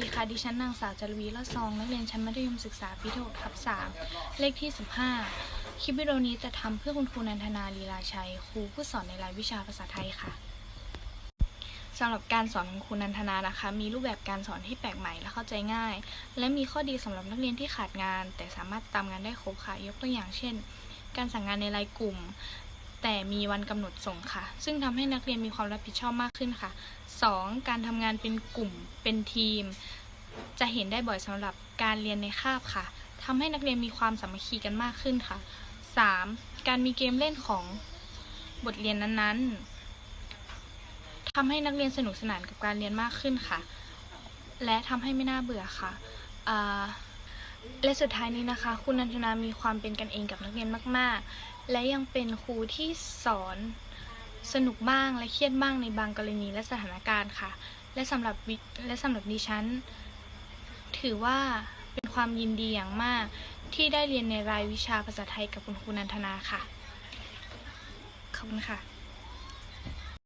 ดีค่ะ ดิฉันนางสาวจารวีละซอง นักเรียนชั้นมัธยมศึกษาปีที่6ทับ3เลขที่ 15 คลิปวิดีโอนี้จะทำเพื่อคุณครูนันทนาลีลาชัย ครูผู้สอนในรายวิชาภาษาไทยค่ะสำหรับการสอนของครูนันทนานะคะ มีรูปแบบการสอนที่แปลกใหม่และเข้าใจง่าย และมีข้อดีสำหรับนักเรียนที่ขาดงาน แต่สามารถตามงานได้ครบค่ะ ยกตัวอย่างเช่น การสั่งงานในรายกลุ่ม แต่มีวันกำหนดส่งค่ะ ซึ่งทำให้นักเรียนมีความรับผิดชอบมากขึ้นค่ะ 2. การทำงานเป็นกลุ่มเป็นทีม จะเห็นได้บ่อยสำหรับการเรียนในคาบค่ะทำให้นักเรียนมีความสามัคคีกันมากขึ้นค่ะ 3. การมีเกมเล่นของบทเรียนนั้นๆทำให้นักเรียนสนุกสนานกับการเรียนมากขึ้นค่ะ และทำให้ไม่น่าเบื่อค่ะ และสุดท้ายนี้นะคะ คุณนันทนามีความเป็นกันเองกับนักเรียนมาก ๆ และยังเป็นครูที่สอนสนุกบ้างและเครียดบ้างในบางกรณีและสถานการณ์ค่ะ และสำหรับและสำหรับดิฉัน ถือว่าเป็นความยินดีอย่างมากที่ได้เรียนในรายวิชาภาษาไทยกับคุณครูนันทนาค่ะ ขอบคุณค่ะ